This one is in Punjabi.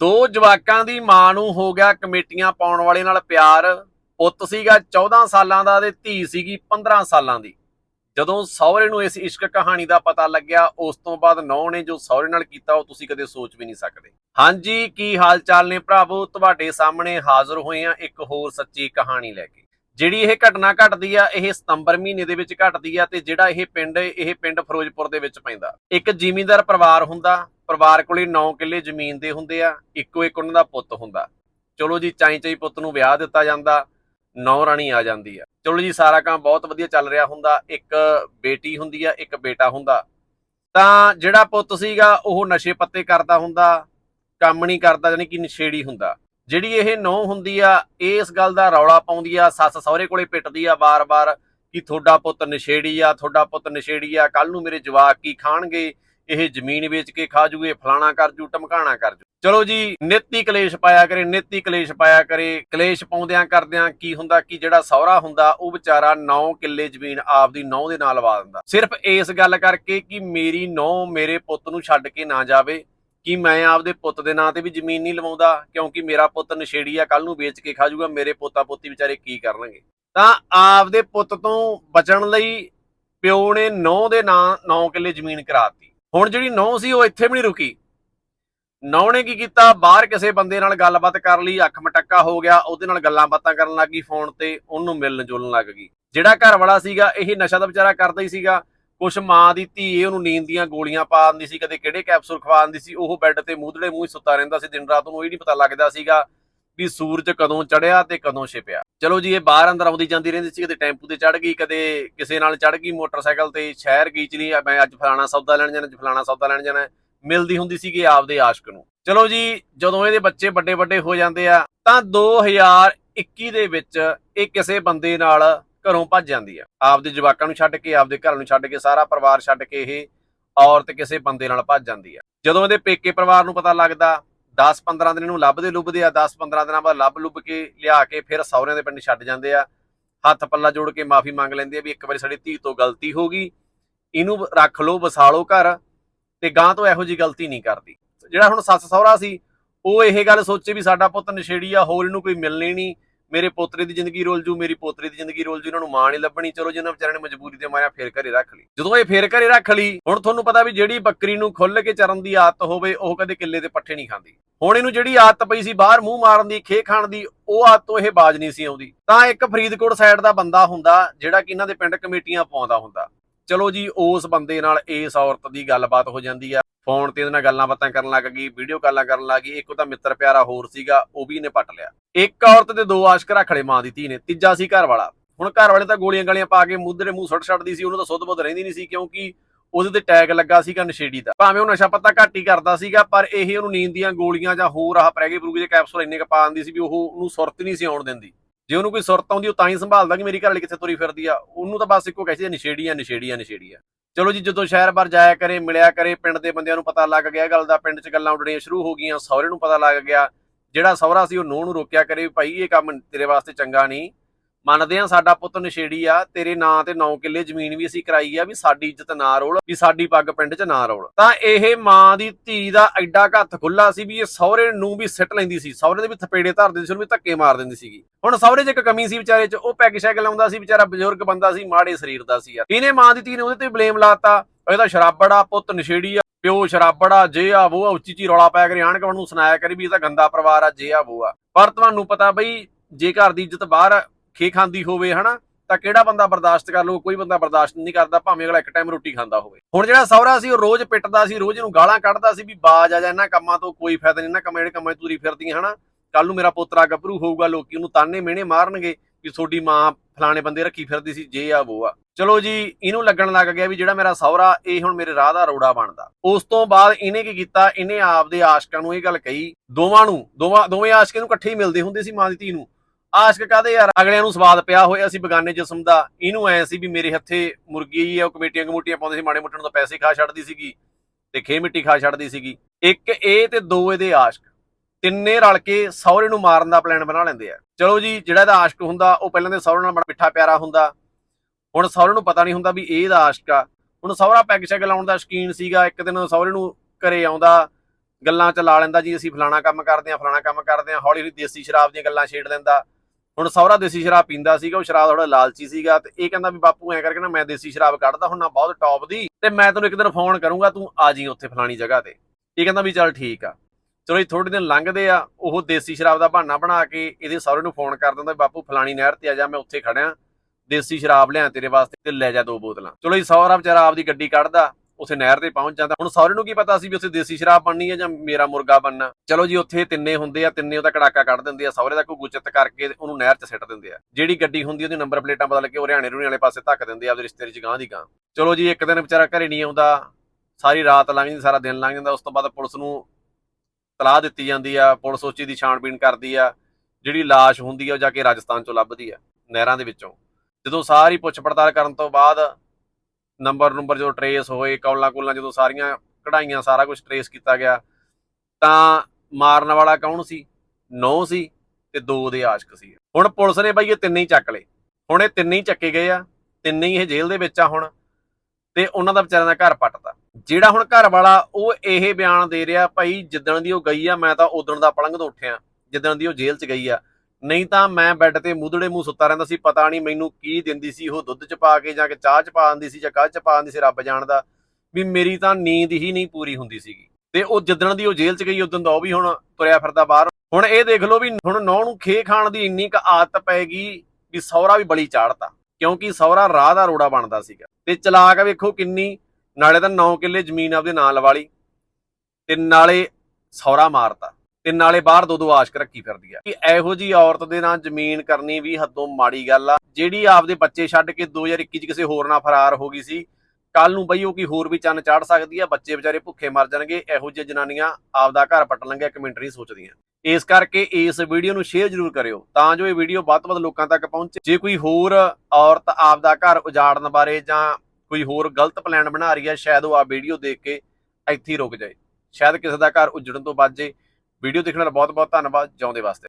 ਦੋ ਜਵਾਕਾਂ ਦੀ ਮਾਂ ਨੂੰ ਹੋ ਗਿਆ ਕਮੇਟੀਆਂ ਪਾਉਣ ਵਾਲੇ ਨਾਲ ਪਿਆਰ। ਪੁੱਤ ਸੀਗਾ 14 ਸਾਲਾਂ ਦਾ ਤੇ ਧੀ ਸੀਗੀ 15 ਸਾਲਾਂ ਦੀ। ਜਦੋਂ ਸਹੁਰੇ ਨੂੰ ਇਸ ਇਸ਼ਕ ਕਹਾਣੀ ਦਾ ਪਤਾ ਲੱਗਿਆ, ਉਸ ਤੋਂ ਬਾਅਦ ਨੌ ਨੇ ਜੋ ਸਹੁਰੇ ਨਾਲ ਕੀਤਾ, ਉਹ ਤੁਸੀਂ ਕਦੇ ਸੋਚ ਵੀ ਨਹੀਂ ਸਕਦੇ। ਹਾਂਜੀ, ਕੀ ਹਾਲ ਚਾਲ ਨੇ ਭਰਾਵੋ? ਤੁਹਾਡੇ ਸਾਹਮਣੇ ਹਾਜ਼ਰ ਹੋਏ ਆ ਇੱਕ ਹੋਰ ਸੱਚੀ ਕਹਾਣੀ ਲੈ ਕੇ। ਜਿਹੜੀ ਇਹ ਘਟਨਾ ਘਟਦੀ ਆ, ਇਹ ਸਤੰਬਰ ਮਹੀਨੇ ਦੇ ਵਿੱਚ ਘਟਦੀ ਆ ਤੇ ਜਿਹੜਾ ਇਹ ਪਿੰਡ ਇਹ ਪਿੰਡ ਫਿਰੋਜ਼ਪੁਰ ਦੇ ਵਿੱਚ ਪੈਂਦਾ। ਇੱਕ ਜ਼ਿਮੀਂਦਾਰ ਪਰਿਵਾਰ ਹੁੰਦਾ ਪਰਿਵਾਰ ਕੋਲੇ 9 ਕਿੱਲੇ ਜ਼ਮੀਨ ਦੇ ਹੁੰਦੇ ਆ, ਇੱਕੋ ਇੱਕ ਉਹਨਾਂ ਦਾ ਪੁੱਤ ਹੁੰਦਾ। ਚਲੋ ਜੀ, ਚਾਈ ਚਾਈ ਪੁੱਤ ਨੂੰ ਵਿਆਹ ਦਿੱਤਾ ਜਾਂਦਾ, ਨੌ ਰਾਣੀ ਆ ਜਾਂਦੀ ਆ। ਚਲੋ ਜੀ, ਸਾਰਾ ਕੰਮ ਬਹੁਤ ਵਧੀਆ ਚੱਲ ਰਿਹਾ ਹੁੰਦਾ, ਇੱਕ ਬੇਟੀ ਹੁੰਦੀ ਆ, ਇੱਕ ਬੇਟਾ ਹੁੰਦਾ। ਤਾਂ ਜਿਹੜਾ ਪੁੱਤ ਸੀਗਾ, ਉਹ ਨਸ਼ੇ ਪੱਤੇ ਕਰਦਾ ਹੁੰਦਾ, ਕੰਮ ਨਹੀਂ ਕਰਦਾ, ਯਾਨੀ ਕਿ ਨਸ਼ੇੜੀ ਹੁੰਦਾ। ਜਿਹੜੀ ਇਹ ਨੌ ਹੁੰਦੀ ਆ, ਇਸ ਗੱਲ ਦਾ ਰੌਲਾ ਪਾਉਂਦੀ ਆ, ਸੱਸ ਸਹੁਰੇ ਕੋਲੇ ਪਿੱਟਦੀ ਆ ਵਾਰ ਵਾਰ ਕਿ ਤੁਹਾਡਾ ਪੁੱਤ ਨਸ਼ੇੜੀ ਆ, ਤੁਹਾਡਾ ਪੁੱਤ ਨਸ਼ੇੜੀ ਆ ਕੱਲ ਨੂੰ ਮੇਰੇ ਜਵਾਕ ਕੀ ਖਾਣਗੇ ਇਹ ਜ਼ਮੀਨ ਵੇਚ ਕੇ ਖਾ ਜੂਗੇ, ਫਲਾਣਾ ਕਰ ਜੂ, ਟਮਕਾਣਾ ਕਰ ਜੂ। ਚਲੋ ਜੀ, ਨਿੱਤੀ ਕਲੇਸ਼ ਪਾਇਆ ਕਰੇ, ਨਿੱਤੀ ਕਲੇਸ਼ ਪਾਇਆ ਕਰੇ। ਕਲੇਸ਼ ਪਾਉਂਦਿਆਂ ਕਰਦਿਆਂ ਕੀ ਹੁੰਦਾ, ਕਿ ਜਿਹੜਾ ਸਹੁਰਾ ਹੁੰਦਾ, ਉਹ ਵਿਚਾਰਾ 9 ਕਿੱਲੇ ਜ਼ਮੀਨ ਆਪਦੀ ਨੌ ਦੇ ਨਾਲ ਲਵਾ ਦਿੰਦਾ। ਸਿਰਫ ਇਸ ਗੱਲ ਕਰਕੇ ਕਿ ਮੇਰੀ ਨੌ ਮੇਰੇ ਪੁੱਤ ਨੂੰ ਛੱਡ ਕੇ ਨਾ ਜਾਵੇ, ਕਿ ਮੈਂ ਆਪਦੇ ਪੁੱਤ ਦੇ ਨਾਂ ਤੇ ਵੀ ਜ਼ਮੀਨ ਨਹੀਂ ਲਵਾਉਂਦਾ, ਕਿਉਂਕਿ ਮੇਰਾ ਪੁੱਤ ਨਸ਼ੇੜੀ ਆ ਕੱਲ ਨੂੰ ਵੇਚ ਕੇ ਖਾ ਜੂਗਾ, ਮੇਰੇ ਪੋਤਾ ਪੋਤੀ ਵਿਚਾਰੇ ਕੀ ਕਰਨਗੇ। ਤਾਂ ਆਪਦੇ ਪੁੱਤ ਤੋਂ ਬਚਣ ਲਈ ਪਿਓ ਨੇ ਨੌ ਦੇ ਨਾਂ 9 ਕਿੱਲੇ ਜ਼ਮੀਨ ਕਰਾਤੀ। ਹੁਣ ਜਿਹੜੀ ਨੌ ਸੀ ਉਹ ਇੱਥੇ ਵੀ ਨਹੀਂ ਰੁਕੀ। ਨੌ ਨੇ ਕੀ ਕੀਤਾ? ਬਾਹਰ ਕਿਸੇ ਬੰਦੇ ਨਾਲ ਗੱਲਬਾਤ ਕਰ ਲਈ, ਅੱਖ ਮਟੱਕਾ ਹੋ ਗਿਆ, ਉਹਦੇ ਨਾਲ ਗੱਲਾਂ ਬਾਤਾਂ ਕਰਨ ਲੱਗ ਗਈ ਫੋਨ ਤੇ, ਉਹਨੂੰ ਮਿਲਣ ਜੁਲਣ ਲੱਗ ਗਈ। ਜਿਹੜਾ ਘਰ ਵਾਲਾ ਸੀਗਾ, ਇਹ ਨਸ਼ਾ ਦਾ ਵਿਚਾਰਾ ਕਰਦਾ ਹੀ ਸੀਗਾ। ਕੁਛ ਮਾਂ ਦੀ ਧੀ ਉਹਨੂੰ ਨੀਂਦ ਦੀਆਂ ਗੋਲੀਆਂ ਪਾ ਦਿੰਦੀ ਸੀ, ਕਦੇ ਕਿਹੜੇ ਕੈਪਸੂਲ ਖਵਾ ਦਿੰਦੀ ਸੀ, ਉਹ ਬੈੱਡ ਤੇ ਮੂਧੜੇ ਮੂੰਹ ਹੀ ਸੁੱਤਾ ਰਹਿੰਦਾ ਸੀ ਦਿਨ ਰਾਤ ਉਹਨੂੰ ਇਹ ਨਹੀਂ ਪਤਾ ਲੱਗਦਾ ਸੀਗਾ ਵੀ ਸੂਰਜ ਕਦੋਂ ਚੜਿਆ ਤੇ ਕਦੋਂ ਛਿਪਿਆ। ਚਲੋ ਜੀ, ਇਹ ਬਾਹਰ ਅੰਦਰ ਆਉਂਦੀ ਜਾਂਦੀ ਰਹਿੰਦੀ ਸੀ, ਕਦੇ ਟੈਂਪੂ ਤੇ ਚੜ ਗਈ, ਕਦੇ ਕਿਸੇ ਨਾਲ ਚੜ ਗਈ, ਮੋਟਰਸਾਈਕਲ ਤੇ ਸ਼ਹਿਰ ਗਈ, ਚਲੀ ਮੈਂ ਅੱਜ ਫਲਾਣਾ ਸੌਦਾ ਲੈਣ ਜਾਣਾ, ਅੱਜ ਫਲਾਣਾ ਸੌਦਾ ਲੈਣ ਜਾਣਾ, ਮਿਲਦੀ ਹੁੰਦੀ ਸੀਗੀ ਆਪਦੇ ਆਸ਼ਕ ਨੂੰ। ਚਲੋ ਜੀ, ਜਦੋਂ ਇਹਦੇ ਬੱਚੇ ਵੱਡੇ ਵੱਡੇ ਹੋ ਜਾਂਦੇ ਆ, ਤਾਂ 2021 ਦੇ ਵਿੱਚ ਇਹ ਕਿਸੇ ਬੰਦੇ ਨਾਲ ਘਰੋਂ ਭੱਜ ਜਾਂਦੀ ਆ। ਆਪਦੇ ਜਵਾਕਾਂ ਨੂੰ ਛੱਡ ਕੇ, ਆਪਦੇ ਘਰ ਨੂੰ ਛੱਡ ਕੇ, ਸਾਰਾ ਪਰਿਵਾਰ ਛੱਡ ਕੇ ਇਹ ਔਰਤ ਕਿਸੇ ਬੰਦੇ ਨਾਲ ਭੱਜ ਜਾਂਦੀ ਆ। ਜਦੋਂ ਇਹਦੇ ਪੇਕੇ ਪਰਿਵਾਰ ਨੂੰ ਪਤਾ ਲੱਗਦਾ 10-15 ਦਿਨ ਇਹਨੂੰ ਲੱਭਦੇ ਲੁੱਭਦੇ ਆ 10-15 ਦਿਨਾਂ ਬਾਅਦ ਲੱਭ ਲੁੱਭ ਕੇ ਲਿਆ ਕੇ ਫਿਰ ਸਹੁਰਿਆਂ ਦੇ ਪਿੰਡ ਛੱਡ ਜਾਂਦੇ ਆ। ਹੱਥ ਪੱਲਾ ਜੋੜ ਕੇ ਮਾਫੀ ਮੰਗ ਲੈਂਦੇ ਆ ਵੀ ਇੱਕ ਵਾਰੀ ਸਾਡੀ ਧੀ ਤੋਂ ਗਲਤੀ ਹੋ ਗਈ। ਇਹਨੂੰ ਰੱਖ ਲਓ ਵਸਾ ਲਓ ਘਰ ਤੇ ਗਾਂ ਤੋਂ ਇਹੋ ਜੀ ਗਲਤੀ ਨਹੀਂ ਕਰਦੀ। ਜਿਹੜਾ ਹੁਣ ਸੱਸ ਸਹੁਰਾ ਸੀ, ਉਹ ਇਹ ਗੱਲ ਸੋਚੇ ਵੀ ਸਾਡਾ ਪੁੱਤ ਨਸ਼ੇੜੀ ਆ, ਹੋਰ ਇਹਨੂੰ ਕੋਈ ਮਿਲਣੀ ਨਹੀਂ। ਮੇਰੇ ਪੋਤਰੇ ਦੀ ਜ਼ਿੰਦਗੀ ਰੋਲ ਜੂ, ਮੇਰੀ ਪੋਤਰੀ ਦੀ ਜ਼ਿੰਦਗੀ ਰੋਲ ਜੂ, ਇਹਨਾਂ ਨੂੰ ਮਾਂ ਨਹੀਂ ਲੱਭਣੀ, ਚਲੋ ਜਿਹਨਾਂ ਵਿਚਾਰਿਆਂ ਨੇ ਮਜਬੂਰੀ ਦੇ ਮਾਰਿਆ ਫੇਰ ਘਰੇ ਰੱਖ ਲਈ। ਜਦੋਂ ਇਹ ਫੇਰ ਘਰੇ ਰੱਖ ਲਈ, ਹੁਣ ਤੁਹਾਨੂੰ ਪਤਾ ਵੀ ਜਿਹੜੀ ਬੱਕਰੀ ਨੂੰ ਖੁੱਲ ਕੇ ਚਰਨ ਦੀ ਆਦਤ ਹੋਵੇ, ਉਹ ਕਦੇ ਕਿੱਲੇ ਦੇ ਪੱਠੇ ਨਹੀਂ ਖਾਂਦੀ। ਹੁਣ ਇਹਨੂੰ ਜਿਹੜੀ ਆਦਤ ਪਈ ਸੀ ਬਾਹਰ ਮੂੰਹ ਮਾਰਨ ਦੀ ਖੇ ਖਾਣ ਦੀ, ਉਹ ਆਦਤ ਤੋਂ ਇਹ ਬਾਜ ਨਹੀਂ ਸੀ ਆਉਂਦੀ। ਤਾਂ ਇੱਕ ਫਰੀਦਕੋਟ ਸਾਈਡ ਦਾ ਬੰਦਾ ਹੁੰਦਾ, ਜਿਹੜਾ ਕਿ ਇਹਨਾਂ ਦੇ ਪਿੰਡ ਕਮੇਟੀਆਂ ਪਾਉਂਦਾ ਹੁੰਦਾ। ਚਲੋ ਜੀ, ਉਸ ਬੰਦੇ ਨਾਲ ਇਸ ਔਰਤ ਦੀ ਗੱਲਬਾਤ ਹੋ ਜਾਂਦੀ ਆ। ਫੋਨ ਤੇ ਉਹਦੇ ਨਾਲ ਗੱਲਾਂ ਬਾਤਾਂ ਕਰਨ ਲੱਗ ਗਈ ਵੀਡੀਓ ਕਾਲਾਂ ਕਰਨ ਲੱਗ ਗਈ। ਇੱਕ ਉਹਦਾ ਮਿੱਤਰ ਪਿਆਰਾ ਹੋਰ ਸੀਗਾ, ਉਹ ਵੀ ਇਹਨੇ ਪੱਟ ਲਿਆ। ਇੱਕ ਔਰਤ ਤੇ ਦੋ ਆਸ਼ਕ ਰੱਖ ਮਾਂ ਦੀ ਧੀ ਨੇ, ਤੀਜਾ ਸੀ ਘਰ ਵਾਲਾ। ਹੁਣ ਘਰ ਵਾਲੇ ਤਾਂ ਗੋਲੀਆਂ ਗਾਲੀਆਂ ਪਾ ਕੇ ਮੁੱਧਰੇ ਮੂੰਹ ਸੁੱਟ ਛੱਡਦੀ ਸੀ, ਉਹਨੂੰ ਤਾਂ ਸੁੱਧ ਬੁੱਧ ਰਹਿੰਦੀ ਨਹੀਂ ਸੀ, ਕਿਉਂਕਿ ਉਹਦੇ ਤੇ ਟੈਗ ਲੱਗਾ ਸੀਗਾ ਨਸ਼ੇੜੀ ਦਾ। ਭਾਵੇਂ ਉਹ ਨਸ਼ਾ ਪੱਤਾ ਘੱਟ ਹੀ ਕਰਦਾ ਸੀਗਾ, ਪਰ ਇਹ ਉਹਨੂੰ ਨੀਂਦ ਦੀਆਂ ਗੋਲੀਆਂ ਜਾਂ ਹੋਰ ਆਹ ਪ੍ਰੈਗੇ ਬਰੂਗੇ ਦੇ ਕੈਪਸੂਲ ਇੰਨੇ ਕ ਪਾ ਦਿੰਦੀ ਸੀ ਵੀ ਉਹ ਉਹਨੂੰ ਸੁਰਤ ਨਹੀਂ ਸੀ ਆਉਣ ਦਿੰਦੀ। ਜੇ ਉਹਨੂੰ ਕੋਈ ਸੁਰਤ ਆਉਂਦੀ, ਉਹ ਤਾਂ ਹੀ ਸੰਭਾਲਦਾ ਕਿ ਮੇਰੀ ਘਰ ਵਾਲੀ ਕਿੱਥੇ ਤੁਰੀ ਫਿਰਦੀ ਆ। ਉਹਨੂੰ ਤਾਂ ਬਸ ਇੱਕੋ ਕਹਿੰਦੀ ਨਸ਼ੇੜੀ ਆ ਨਸ਼ੇੜੀ ਆ ਚਲੋ ਜੀ, ਜਦੋਂ ਸ਼ਹਿਰ ਬਾਹਰ ਜਾਇਆ ਕਰੇ, ਮਿਲਿਆ ਕਰੇ, ਪਿੰਡ ਦੇ ਬੰਦਿਆਂ ਨੂੰ ਪਤਾ ਲੱਗ ਗਿਆ ਇਹ ਗੱਲ ਦਾ ਪਿੰਡ 'ਚ ਗੱਲਾਂ ਉੱਡਣੀਆਂ ਸ਼ੁਰੂ ਹੋ ਗਈਆਂ, ਸਹੁਰੇ ਨੂੰ ਪਤਾ ਲੱਗ ਗਿਆ। ਜਿਹੜਾ ਸਹੁਰਾ ਸੀ, ਉਹ ਨੂੰਹ ਨੂੰ ਰੋਕਿਆ ਕਰੇ, ਵੀ ਭਾਈ, ਇਹ ਕੰਮ ਤੇਰੇ ਵਾਸਤੇ ਚੰਗਾ ਨਹੀਂ। ਮੰਨਦੇ ਆ ਸਾਡਾ ਪੁੱਤ ਨਸ਼ੇੜੀ ਆ, ਤੇਰੇ ਨਾਂ ਤੇ 9 ਕਿੱਲੇ ਜ਼ਮੀਨ ਵੀ ਅਸੀਂ ਕਰਾਈ ਆ ਵੀ ਸਾਡੀ ਇੱਜ਼ਤ ਨਾ ਰੋਲ, ਵੀ ਸਾਡੀ ਪੱਗ ਪਿੰਡ 'ਚ ਨਾ ਰੋਲ। ਤਾਂ ਇਹ ਮਾਂ ਦੀ ਧੀ ਦਾ ਐਡਾ ਕੁ ਖੁੱਲਾ ਸੀ ਵੀ ਇਹ ਸਹੁਰੇ ਨੂੰ ਵੀ ਸਿੱਟ ਲੈਂਦੀ ਸੀ, ਸਹੁਰੇ ਦੇ ਵੀ ਥਪੇੜੇ ਧਰ ਦਿੰਦੀ ਸੀ, ਉਹਨੂੰ ਵੀ ਧੱਕੇ ਮਾਰ ਦਿੰਦੀ ਸੀਗੀ। ਹੁਣ ਸਹੁਰੇ 'ਚ ਇੱਕ ਕਮੀ ਸੀ ਵਿਚਾਰੇ 'ਚ, ਉਹ ਪੈਗ ਸ਼ੈਗ ਲਾਉਂਦਾ ਸੀ, ਵਿਚਾਰਾ ਬਜ਼ੁਰਗ ਬੰਦਾ ਸੀ, ਮਾੜੇ ਸਰੀਰ ਦਾ ਸੀ ਯਾਰ। ਇਹਨੇ ਮਾਂ ਦੀ ਧੀ ਨੇ ਉਹਦੇ ਤੇ ਬਲੇਮ ਲਾਤਾ ਇਹਦਾ ਸ਼ਰਾਬੜਾ ਪੁੱਤ ਨਸ਼ੇੜੀ ਆ, ਪਿਓ ਸ਼ਰਾਬੜਾ, ਜੇ ਆ ਉਹ ਆ, ਉੱਚੀ ਚੀ ਰੌਲਾ ਪਾਇਆ ਕਰੇ ਆਣਕ ਨੂੰ ਸੁਣਾਇਆ ਕਰੀ ਵੀ ਇਹ ਤਾਂ ਗੰਦਾ ਪਰਿਵਾਰ ਆ, ਜੇ ਆ ਉਹ ਆ। ਪਰ ਤੁਹਾਨੂੰ ਪਤਾ ਬਈ, ਜੇ ਘਰ ਦੀ ਇੱਜ਼ਤ ਬਾਹਰ ਖੇ ਖਾਂਦੀ ਹੋਵੇ, ਹਨਾ? ਤਾਂ ਕਿਹੜਾ ਬੰਦਾ ਬਰਦਾਸ਼ਤ ਕਰ ਲੂ ਕੋਈ ਬੰਦਾ ਬਰਦਾਸ਼ਤ ਨਹੀਂ ਕਰਦਾ, ਭਾਵੇਂ ਅਗਲਾ ਇੱਕ ਟਾਈਮ ਰੋਟੀ ਖਾਂਦਾ ਹੋਵੇ। ਹੁਣ ਜਿਹੜਾ ਸਹੁਰਾ ਸੀ, ਉਹ ਰੋਜ਼ ਪਿੱਟਦਾ ਸੀ, ਰੋਜ਼ ਇਹਨੂੰ ਗਾਲਾਂ ਕੱਢਦਾ ਸੀ ਵੀ ਬਾਜ ਆ ਜਾ ਇਹਨਾਂ ਕੰਮਾਂ ਤੋਂ, ਕੋਈ ਫਾਇਦਾ ਨਹੀਂ, ਇਹਨਾਂ ਕੰਮਾਂ, ਜਿਹੜੇ ਕੰਮਾਂ 'ਚ ਫਿਰਦੀਆਂ ਹਨਾ? ਕੱਲ ਨੂੰ ਮੇਰਾ ਪੋਤਰਾ ਗੱਭਰੂ ਹੋਊਗਾ, ਲੋਕੀ ਉਹਨੂੰ ਤਾਨੇ ਮਿਹਣੇ ਮਾਰਨਗੇ ਵੀ ਤੁਹਾਡੀ ਮਾਂ ਫਲਾਣੇ ਬੰਦੇ ਰੱਖੀ ਫਿਰਦੀ ਸੀ, ਜੇ ਆ ਉਹ ਆ। ਚਲੋ ਜੀ, ਇਹਨੂੰ ਲੱਗਣ ਲੱਗ ਗਿਆ ਵੀ ਜਿਹੜਾ ਮੇਰਾ ਸਹੁਰਾ, ਇਹ ਹੁਣ ਮੇਰੇ ਰਾਹ ਦਾ ਰੋੜਾ ਬਣਦਾ। ਉਸ ਤੋਂ ਬਾਅਦ ਇਹਨੇ ਕੀ ਕੀਤਾ? ਇਹਨੇ ਆਪਦੇ ਆਸ਼ਕਾਂ ਨੂੰ ਇਹ ਗੱਲ ਕਹੀ, ਦੋਵਾਂ ਨੂੰ, ਦੋਵਾਂ, ਦੋਵੇਂ ਆਸ਼ਕ ਨੂੰ ਇਕੱਠੇ ਹੀ ਮਿਲਦੇ ਹੁੰਦੇ ਸੀ ਮਾਂ ਦੀ ਧੀ ਨੂੰ। ਆਸ਼ਕ ਕਾਦੇ ਯਾਰ? ਅਗਲਿਆਂ ਨੂੰ ਸਵਾਦ ਪਿਆ ਹੋਇਆ ਸੀ ਬਗਾਨੇ ਜਿਸਮ ਦਾ। ਇਹਨੂੰ ਐ ਸੀ ਵੀ ਮੇਰੇ ਹੱਥੇ ਮੁਰਗੀ ਆ, ਉਹ ਕਮੇਟੀਆਂ ਕਮੂਟੀਆਂ ਪਾਉਂਦੇ ਸੀ, ਮਾੜੇ ਮੋਟੇ ਨੂੰ ਤਾਂ ਪੈਸੇ ਖਾ ਛੱਡਦੀ ਸੀਗੀ ਤੇ ਖੇ ਮਿੱਟੀ ਖਾ ਛੱਡਦੀ ਸੀਗੀ। ਇੱਕ ਇਹ ਤੇ ਦੋ ਇਹਦੇ ਆਸ਼ਕ ਤਿੰਨੇ ਰਲ ਕੇ ਸਹੁਰੇ ਨੂੰ ਮਾਰਨ ਦਾ ਪਲਾਨ ਬਣਾ ਲੈਂਦੇ ਆ। ਚਲੋ ਜੀ, ਜਿਹੜਾ ਇਹਦਾ ਆਸ਼ਕ ਹੁੰਦਾ, ਉਹ ਪਹਿਲਾਂ ਦੇ ਸਹੁਰੇ ਨਾਲ ਬੜਾ ਮਿੱਠਾ ਪਿਆਰਾ ਹੁੰਦਾ। ਹੁਣ ਸਹੁਰੇ ਨੂੰ ਪਤਾ ਨਹੀਂ ਹੁੰਦਾ ਵੀ ਇਹ ਇਹਦਾ ਆਸ਼ਕ ਆ। ਹੁਣ ਸਹੁਰਾ ਪੈਗ ਸ਼ੈਗ ਲਾਉਣ ਦਾ ਸ਼ਕੀਨ ਸੀਗਾ। ਇੱਕ ਦਿਨ ਸਹੁਰੇ ਨੂੰ ਘਰੇ ਆਉਂਦਾ, ਗੱਲਾਂ ਚ ਲਾ ਲੈਂਦਾ ਜੀ, ਅਸੀਂ ਫਲਾਣਾ ਕੰਮ ਕਰਦੇ ਆ ਫਲਾਣਾ ਕੰਮ ਕਰਦੇ ਆ ਹੌਲੀ ਹੌਲੀ ਦੇਸੀ ਸ਼ਰਾਬ ਦੀਆਂ ਗੱਲਾਂ ਛੇੜ ਲੈਂਦਾ। ਹੁਣ ਸਹੁਰਾ ਦੇਸੀ ਸ਼ਰਾਬ ਪੀਂਦਾ ਸੀਗਾ, ਉਹ ਸ਼ਰਾਬ ਥੋੜਾ ਲਾਲਚੀ ਸੀਗਾ ਤੇ ਇਹ ਕਹਿੰਦਾ ਵੀ ਬਾਪੂ ਐ ਕਰਕੇ ਨਾ ਮੈਂ ਦੇਸੀ ਸ਼ਰਾਬ ਕੱਢਦਾ ਹੁਣ ਨਾ ਬਹੁਤ ਟੌਪ ਦੀ ਤੇ ਮੈਂ ਤੈਨੂੰ ਇੱਕ ਦਿਨ ਫੋਨ ਕਰੂੰਗਾ, ਤੂੰ ਆ ਜੀ ਉੱਥੇ ਫਲਾਣੀ ਜਗ੍ਹਾ ਤੇ। ਇਹ ਕਹਿੰਦਾ ਵੀ ਚੱਲ ਠੀਕ ਆ। ਚਲੋ ਜੀ ਥੋੜੇ ਦਿਨ ਲੰਘਦੇ ਆ, ਉਹ ਦੇਸੀ ਸ਼ਰਾਬ ਦਾ ਬਹਾਨਾ ਬਣਾ ਕੇ ਇਹਦੇ ਸਹੁਰੇ ਨੂੰ ਫੋਨ ਕਰ ਦਿੰਦਾ ਵੀ ਬਾਪੂ ਫਲਾਣੀ ਨਹਿਰ ਤੇ ਆ ਜਾ, ਮੈਂ ਉੱਥੇ ਖੜਿਆ, ਦੇਸੀ ਸ਼ਰਾਬ ਲਿਆ ਤੇਰੇ ਵਾਸਤੇ ਤੇ ਲੈ ਜਾ ਦੋ ਬੋਤਲਾਂ। ਚਲੋ ਜੀ, ਸਹੁਰਾ ਵਿਚਾਰਾ ਆਪਦੀ ਗੱਡੀ ਕੱਢਦਾ ਉੱਥੇ ਨਹਿਰ ਤੇ ਪਹੁੰਚ ਜਾਂਦਾ। ਹੁਣ ਸਹੁਰੇ ਨੂੰ ਕੀ ਪਤਾ ਸੀ ਵੀ ਉੱਥੇ ਦੇਸੀ ਸ਼ਰਾਬ ਬਣਨੀ ਹੈ ਜਾਂ ਮੇਰਾ ਮੁਰਗਾ ਬਣਨਾ? ਚਲੋ ਜੀ, ਉੱਥੇ ਤਿੰਨੇ ਹੁੰਦੇ ਆ, ਤਿੰਨੇ ਉਹਦਾ ਕੜਾਕਾ ਕੱਢ ਦਿੰਦੇ ਆ, ਸਹੁਰੇ ਦਾ ਕੋਈ ਗੁੱਚਤ ਕਰਕੇ ਉਹਨੂੰ ਨਹਿਰ 'ਚ ਸਿੱਟ ਦਿੰਦੇ ਆ। ਜਿਹੜੀ ਗੱਡੀ ਹੁੰਦੀ ਉਹਦੀ ਨੰਬਰ ਪਲੇਟਾਂ ਬਦਲ ਕੇ ਉਹ ਹਰਿਆਣੇ ਰੂਣੇ ਵਾਲੇ ਪਾਸੇ ਧੱਕ ਦਿੰਦੇ ਆ, ਆਪਦੇ ਰਿਸ਼ਤੇਦਾਰੀ 'ਚ ਗਾਂ ਦੀ ਗਾਂ ਚਲੋ ਜੀ, ਇੱਕ ਦਿਨ ਵਿਚਾਰਾ ਘਰੇ ਨਹੀਂ ਆਉਂਦਾ, ਸਾਰੀ ਰਾਤ ਲੰਘ ਜਾਂਦੀ, ਸਾਰਾ ਦਿਨ ਲੰਘ ਜਾਂਦਾ, ਉਸ ਤੋਂ ਬਾਅਦ ਪੁਲਿਸ ਨੂੰ ਤਲਾਹ ਦਿੱਤੀ ਜਾਂਦੀ ਆ, ਪੁਲਿਸ ਉਸ ਚੀਜ਼ ਦੀ ਛਾਣਬੀਣ ਕਰਦੀ ਆ, ਜਿਹੜੀ ਲਾਸ਼ ਹੁੰਦੀ ਆ, ਉਹ ਜਾ ਕੇ ਰਾਜਸਥਾਨ 'ਚੋਂ ਲੱਭਦੀ ਆ, ਨਹਿਰਾਂ ਦੇ ਵਿੱਚੋਂ। ਜਦੋਂ ਸਾਰੀ ਪੁੱਛ ਪੜਤਾਲ ਕਰਨ ਤੋਂ ਬਾਅਦ ਨੰਬਰ ਨੰਬਰ ਜਦੋਂ ਟਰੇਸ ਹੋਏ, ਕੌਲਾਂ ਕੁਲਾਂ ਜਦੋਂ ਸਾਰੀਆਂ ਕਢਾਈਆਂ, ਸਾਰਾ ਕੁਝ ਟਰੇਸ ਕੀਤਾ ਗਿਆ, ਤਾਂ ਮਾਰਨ ਵਾਲਾ ਕੌਣ ਸੀ? ਨੌ ਸੀ ਤੇ ਦੋ ਦੇ ਆਸ਼ਕ ਸੀ। ਹੁਣ ਪੁਲਿਸ ਨੇ ਬਾਈ ਇਹ ਤਿੰਨੇ ਹੀ ਚੱਕ ਲਏ। ਹੁਣ ਇਹ ਤਿੰਨੇ ਹੀ ਚੱਕੇ ਗਏ ਆ, ਤਿੰਨੇ ਹੀ ਇਹ ਜੇਲ੍ਹ ਦੇ ਵਿੱਚ ਆ ਹੁਣ, ਤੇ ਉਹਨਾਂ ਦਾ ਵਿਚਾਰਿਆਂ ਦਾ ਘਰ ਪੱਟਦਾ ਜਿਹੜਾ ਹੁਣ ਘਰ ਵਾਲਾ, ਉਹ ਇਹ ਬਿਆਨ ਦੇ ਰਿਹਾ, ਭਾਈ ਜਿੱਦਣ ਦੀ ਉਹ ਗਈ ਆ, ਮੈਂ ਤਾਂ ਉਦਣ ਦਾ ਪਲੰਘ ਤੋਂ ਉੱਠਿਆ, ਜਿੱਦਣ ਦੀ ਉਹ ਜੇਲ੍ਹ 'ਚ ਗਈ ਆ ਨਹੀਂ ਤਾਂ ਮੈਂ ਬੈੱਡ ਤੇ ਮੂਧੜੇ ਮੂੰਹ ਸੁੱਤਾ ਰਹਿੰਦਾ ਸੀ, ਪਤਾ ਨਹੀਂ ਮੈਨੂੰ ਕੀ ਦਿੰਦੀ ਸੀ, ਉਹ ਦੁੱਧ 'ਚ ਪਾ ਕੇ ਜਾਂ ਕਿ ਚਾਹ 'ਚ ਪਾ ਦਿੰਦੀ ਸੀ ਜਾਂ ਕਾਹ 'ਚ ਪਾ ਦਿੰਦੀ ਸੀ ਰੱਬ ਜਾਣਦਾ, ਵੀ ਮੇਰੀ ਤਾਂ ਨੀਂਦ ਹੀ ਨਹੀਂ ਪੂਰੀ ਹੁੰਦੀ ਸੀਗੀ। ਤੇ ਉਹ ਜਿੱਦਣ ਦੀ ਉਹ ਜੇਲ੍ਹ 'ਚ ਗਈ, ਉਦੋਂ ਦਾ ਉਹ ਵੀ ਹੁਣ ਤੁਰਿਆ ਫਿਰਦਾ ਬਾਹਰ। ਹੁਣ ਇਹ ਦੇਖ ਲਓ ਵੀ ਹੁਣ ਨੌ ਨੂੰ ਖੇ ਖਾਣ ਦੀ ਇੰਨੀ ਕੁ ਆਦਤ ਪੈ ਗਈ ਵੀ ਸਹੁਰਾ ਵੀ ਬਲੀ ਚਾੜਤਾ, ਕਿਉਂਕਿ ਸਹੁਰਾ ਰਾਹ ਦਾ ਰੋੜਾ ਬਣਦਾ ਸੀਗਾ। ਤੇ ਚਲਾਕ ਵੇਖੋ ਕਿੰਨੀ, ਨਾਲੇ ਤਾਂ 9 ਕਿੱਲੇ ਜ਼ਮੀਨ ਆਪਦੇ ਨਾਂ ਲਵਾ ਲਈ, ਤੇ ਨਾਲੇ ਸਹੁਰਾ ਮਾਰਤਾ। ਤੇ ਨਾਲੇ ਬਾਹਰ ਦੋ ਦੋ ਆਸ਼ਕ ਰੱਖੀ ਫਿਰਦੀ ਆ। ਕਿ ਇਹੋ ਜੀ ਔਰਤ ਦੇ ਨਾਲ ਜ਼ਮੀਨ ਕਰਨੀ ਵੀ ਹੱਦੋਂ ਮਾੜੀ ਗੱਲ ਆ। ਜਿਹੜੀ ਆਪਦੇ ਬੱਚੇ ਛੱਡ ਕੇ 2021 ਚ ਕਿਸੇ ਹੋਰ ਨਾਲ ਫਰਾਰ ਹੋ ਗਈ ਸੀ ਕੱਲ ਨੂੰ ਬਈ ਉਹ ਕੀ ਹੋਰ ਵੀ ਚੰਨ ਚਾੜ ਸਕਦੀ ਆ, ਬੱਚੇ ਵਿਚਾਰੇ ਭੁੱਖੇ ਮਰ ਜਾਣਗੇ, ਇਹੋ ਜਿਹੇ ਜਨਾਨੀਆਂ ਆਪਦਾ ਘਰ ਪੱਟ ਲੰਗੇ ਇੱਕ ਸੋਚਦੀਆਂ। ਇਸ ਕਰਕੇ ਇਸ ਵੀਡੀਓ ਨੂੰ ਸ਼ੇਅਰ ਜ਼ਰੂਰ ਕਰਿਓ, ਤਾਂ ਜੋ ਇਹ ਵੀਡੀਓ ਵੱਧ ਤੋਂ ਵੱਧ ਲੋਕਾਂ ਤੱਕ ਪਹੁੰਚੇ। ਜੇ ਕੋਈ ਹੋਰ ਔਰਤ ਆਪਦਾ ਘਰ ਉਜਾੜਨ ਬਾਰੇ ਜਾਂ ਕੋਈ ਹੋਰ ਗਲਤ ਪਲਾਨ ਬਣਾ ਰਹੀ ਹੈ ਸ਼ਾਇਦ ਉਹ ਆ ਵੀਡੀਓ ਦੇਖ ਕੇ ਇੱਥੇ ਰੁਕ ਜਾਏ। ਸ਼ਾਇਦ ਕਿਸੇ ਦਾ ਘਰ ਉਜੜਨ ਤੋਂ ਬਚ ਜੇ ਵੀਡੀਓ ਦੇਖਣ ਦਾ ਬਹੁਤ ਬਹੁਤ ਧੰਨਵਾਦ। ਜਿਉਂਦੇ ਵਾਸਤੇ।